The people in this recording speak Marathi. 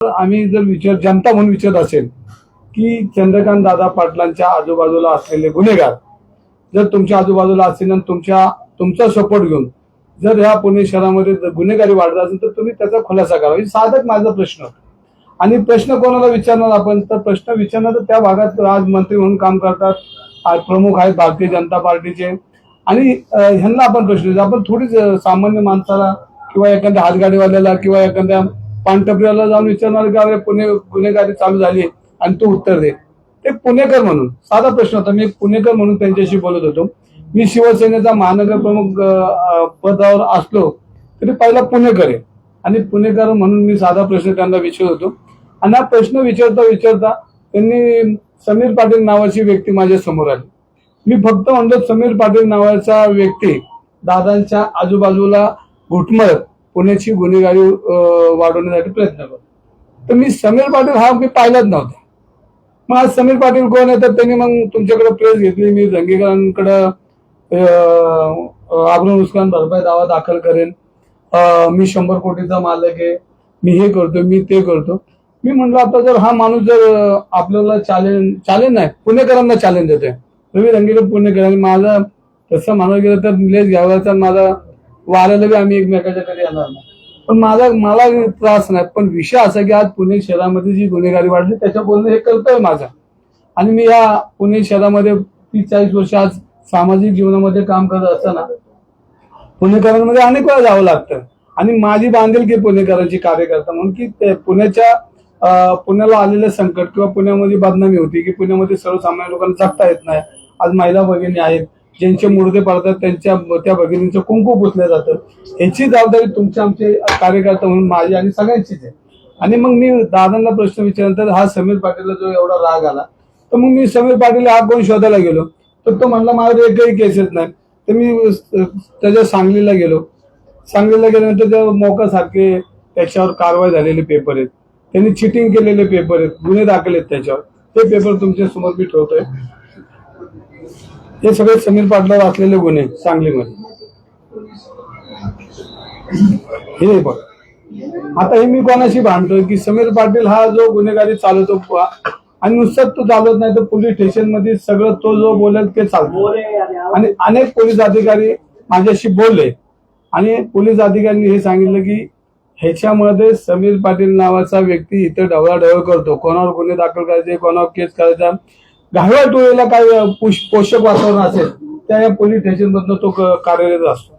आम्ही जर विचार जनता म्हणून विचारत असेल की चंद्रकांत दादा पाटलांच्या आजूबाजूला असलेले गुन्हेगार जर तुमच्या आजूबाजूला असतील आणि तुमच्या तुमचा सपोर्ट घेऊन जर ह्या पुणे शहरामध्ये जर गुन्हेगारी वाढत असेल तर तुम्ही त्याचा खुलासा करा. हे साधक माझा प्रश्न. आणि प्रश्न कोणाला विचारणार आपण? तर प्रश्न विचारणार तर त्या भागात आज मंत्री म्हणून काम करतात. आज प्रमुख आहेत भारतीय जनता पार्टीचे. आणि ह्यांना आपण प्रश्न आपण थोडीच सामान्य माणसाला किंवा एखाद्या हातगाडीवाल्याला किंवा एखाद्या पानटपऱ्याला जाऊन विचारणार की अरे पुणे गुन्हेगारी चालू झाली आणि तू उत्तर दे. ते पुणेकर म्हणून साधा प्रश्न होता. मी पुणेकर म्हणून त्यांच्याशी बोलत होतो. मी शिवसेनेचा महानगर प्रमुख पदावर असलो तरी पहिला पुणेकर आहे. आणि पुणेकर म्हणून मी साधा प्रश्न त्यांना विचारत. होतो आणि हा प्रश्न विचारता विचारता त्यांनी समीर पाटील नावाची व्यक्ती माझ्यासमोर आली. मी फक्त म्हणतो समीर पाटील नावाचा व्यक्ती दादांच्या आजूबाजूला घुटमळत पुण्याची गुन्हेगारी वाढवण्यासाठी प्रयत्न करतो. तर मी समीर पाटील हा मी पाहिलाच नव्हता. मग आज समीर पाटील कोण आहे? तर त्यांनी मग तुमच्याकडे प्रेस घेतली. मी रंगेकरांकडं आग्रह आबरून नुकसान भरपाई दावा दाखल करेन. मी शंभर कोटीचा मालक आहे. मी हे करतो मी ते करतो. मी म्हणलं आता जर हा माणूस जर आपल्याला चॅलेंज चॅलेंज नाही पुणेकरांना चॅलेंज देतोय. रवी रंगीकर पुणेकर आणि माझा तसं म्हणायला गेलं तर निलेश घ्यावाचा माझा वाऱ्याला बी आम्ही एकमेकाच्या कडे येणार नाही. पण माझा मला त्रास नाही. पण विषय असा की आज पुणे शहरामध्ये जी गुन्हेगारी वाढली त्याच्या बोलणं हे कर्तव्य माझं. आणि मी या पुणे शहरामध्ये तीस चाळीस वर्ष आज सामाजिक जीवनामध्ये काम करत असताना पुणेकरांमध्ये अनेक वेळा जावं लागतं. आणि माझी बांधिलकी पुणेकरांची कार्यकर्ता म्हणून की पुण्याच्या पुण्याला आलेलं संकट किंवा पुण्यामध्ये बदनामी होती की पुण्यामध्ये सर्वसामान्य लोकांना जगता येत नाही. आज महिला भगिनी आहेत ज्यांचे मुर्दे पाळतात त्यांच्या त्या भगिनींचं कुंकू पुसलं जातं. ह्याची जबाबदारी तुमचे आमचे कार्यकर्ता म्हणून माझी आणि सगळ्यांचीच आहे. आणि मग मी दादांना प्रश्न विचारल्यानंतर हा समीर पाटीलला जो एवढा राग आला तर मग मी समीर पाटील हा कोण शोधायला गेलो? तर तो म्हणला माझ्याकडे एकही केसेस नाही. तर मी त्याच्या सांगलीला गेलो. सांगलीला गेल्यानंतर त्या मोकासारखे त्याच्यावर कारवाई झालेले पेपर आहेत. त्यांनी चिटिंग केलेले पेपर आहेत. गुन्हे दाखल आहेत त्याच्यावर. ते पेपर तुमच्यासमोर मी ठेवतोय. हे सगळे समीर पाटलावर असलेले गुन्हे सांगलीमध्ये. हे बघ. आता हे मी कोणाशी भांडतोय की समीर पाटील हा जो गुन्हेगारी चालवतो आणि नुसतं तो चालवत नाही तर पोलीस स्टेशनमध्ये सगळं तो जो बोलेल ते चालतो. आणि अनेक पोलीस अधिकारी माझ्याशी बोलले आणि पोलीस अधिकाऱ्यांनी हे सांगितलं की ह्याच्यामध्ये समीर पाटील नावाचा व्यक्ती इथं ढवळाढवळ करतो. कोणावर गुन्हे दाखल करायचे कोणावर केस करायचा घाळवा टोळीला काय पुष- पोषक वातावरण असेल त्या या पोलीस स्टेशन मधनं तो क- कार्यरत असतो.